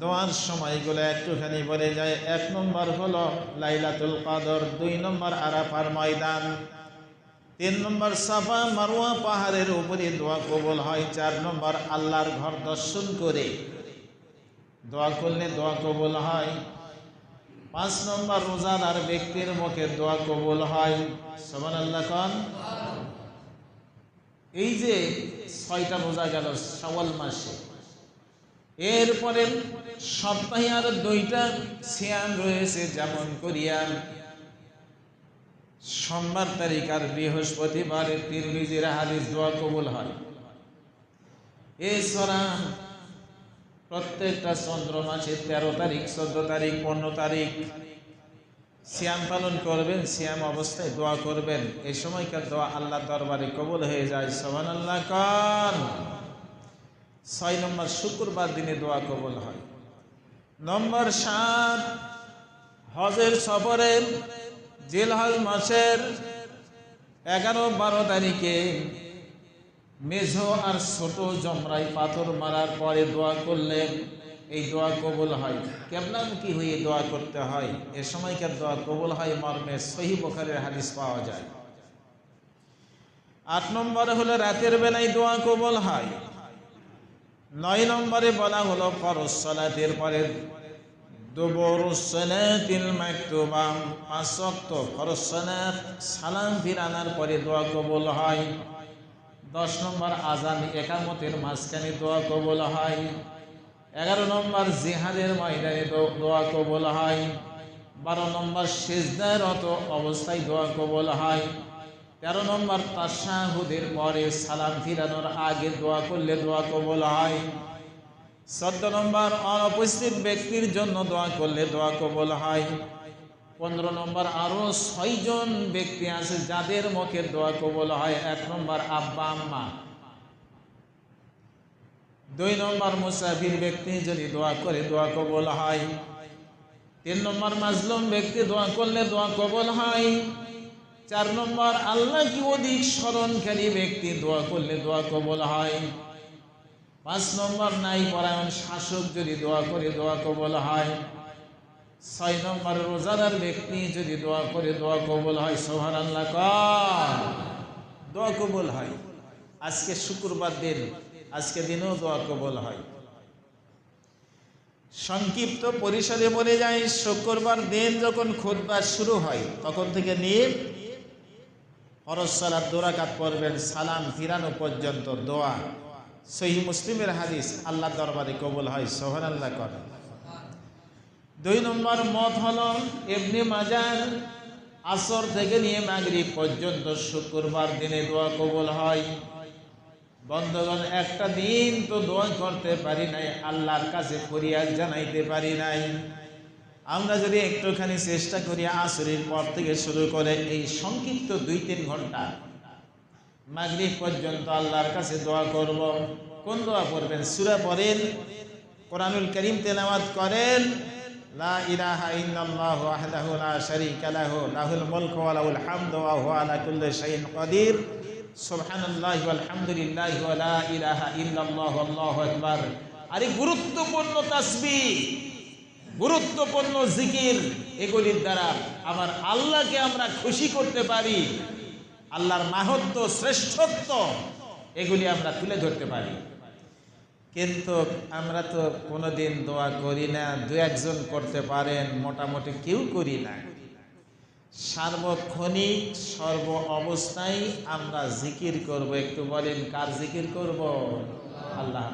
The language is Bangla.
দোয়ার সময়গুলো একটুখানি বলে যায়। এক নম্বর হলো লাইলাতুল কাদর, দুই নম্বর আরাফার ময়দান, তিন নম্বর সাফা মারুয়া পাহাড়ের উপরে দোয়া কবুল হয়, চার নম্বর আল্লাহর ঘর দর্শন করে দোয়া করলে দোয়া কবুল হয়, পাঁচ নম্বর রোজাদার ব্যক্তির মুখে দোয়া কবুল হয়। সমান আল্লাহ কন? এই যে ছয়টা রোজা গেল সওয়াল মাসে। এরপরে সপ্তাহে আর দুইটা সিয়াম রয়েছে, যেমন করিয়ান। সোমবার তারিখ আর বৃহস্পতিবারে তিরমিজির হাদিস দোয়া কবুল হয়। এছাড়া প্রত্যেকটা চন্দ্র মাসে তেরো তারিখ, চোদ্দ তারিখ, পনেরো তারিখ সিয়াম পালন করবেন, সিয়াম অবস্থায় দোয়া করবেন। এই সময়কার দোয়া আল্লাহ দরবারে কবুল হয়ে যায়। সোহান আল্লাহ কন ছয় নম্বর শুক্রবার দিনে দোয়া কবল হয়। নম্বর সাত, হজের সফরের জিলহজ মাসের এগারো বারো তারিখে মেঝো আর ছোট জমরাই পাথর মারার পরে দোয়া করলে এই দোয়া কবুল হয়। কেমনামুখী হয়ে দোয়া করতে হয়? এ সময়কার দোয়া কবুল হয় মর্মে সহি বখারের হাদিস পাওয়া যায়। আট নম্বরে হলো রাতের বেলায় দোয়া কবুল হয়। নয় নম্বরে বলা হলো, ফরজ সলাতের পরে সালাম ফিরানার পরে দোয়া কবুল হয়। দশ নম্বর আজান একামতের মাঝখানে দোয়া কবুল হয়। এগারো নম্বর জিহাদের ময়দানে দোয়া কবুল হয়। বারো নম্বর সেজদারত অবস্থায় দোয়া কবুল হয়। তেরো নম্বর তাসাহুদের পরে সালাম ফিরানোর আগে দোয়া করলে দোয়া কবুল হয়। চোদ্দ নম্বর, অনুপস্থিত ব্যক্তির জন্য দোয়া করলে দোয়া কবুল হয়। পনেরো নম্বর আরও ছয়জন ব্যক্তি আছে যাদের মুখে দোয়া কবুল হয়। এক নম্বর, আব্বা, আম্মা। দুই নম্বর, মুসাফির ব্যক্তি যদি দোয়া করে দোয়া কবুল হয়। তিন নম্বর, মাজলুম ব্যক্তি দোয়া করলে দোয়া কবুল হয়। চার নম্বর, আল্লাহ কি অধিক স্মরণকারী ব্যক্তি? দোয়া করলে দোয়া কবুল হয়। পাঁচ নম্বর, নাই পরায়ণ শাসক যদি দোয়া করে, দোয়া কবুল হয়। ছয় নম্বর, রোজাদার ব্যক্তি যদি দোয়া করে, দোয়া কবল হয়। সোহান আল্লাহ দোয়া কবল হয়। আজকে শুক্রবার দিন, আজকে দিনেও দোয়া কবল হয়। সংক্ষিপ্ত পরিসরে বলে যায়, শুক্রবার দিন যখন খুদবার শুরু হয়, তখন থেকে নিয়ে ফরজ সালাদ দোরাকাত পড়বেন, সালাম ফিরানো পর্যন্ত দোয়া। সহি মুসলিমের হাদিস আল্লাহ দরবারে কবুল হয় সোহান আল্লাহ করেন দুই নম্বর মত হল এমনি মাজার আসর থেকে নিয়ে মাগরিব পর্যন্ত শুক্রবার দিনে দোয়া কবুল হয়। বন্ধগণ, একটা দিন তো দোয়া করতে পারি নাই, আল্লাহর কাছে ফরিয়াদ জানাইতে পারি নাই। আমরা যদি একটুখানি চেষ্টা করি আসরের পর থেকে শুরু করে এই সংক্ষিপ্ত দুই তিন ঘণ্টা। মাগরিব পর্যন্ত আল্লাহর কাছে দোয়া করব। কোন দোয়া করবেন সুরা পড়েন? কোরআনুল করিম তেলাওয়াত করেন? লা লা লাহুল লা আরে গুরুত্বপূর্ণ তাসবিহ। গুরুত্বপূর্ণ জিকির এগুলির দ্বারা আমার আল্লাহকে আমরা খুশি করতে পারি, আল্লাহর মাহত্ব শ্রেষ্ঠত্ব এগুলি আমরা তুলে ধরতে পারি। কিন্তু আমরা তো কোনোদিন দোয়া করি না, দু একজন করতে পারেন, মোটামুটি কেউ করি না। সার্বক্ষণিক, সর্ব অবস্থায় আমরা জিকির করব, একটু বলেন কার জিকির করব? আল্লাহ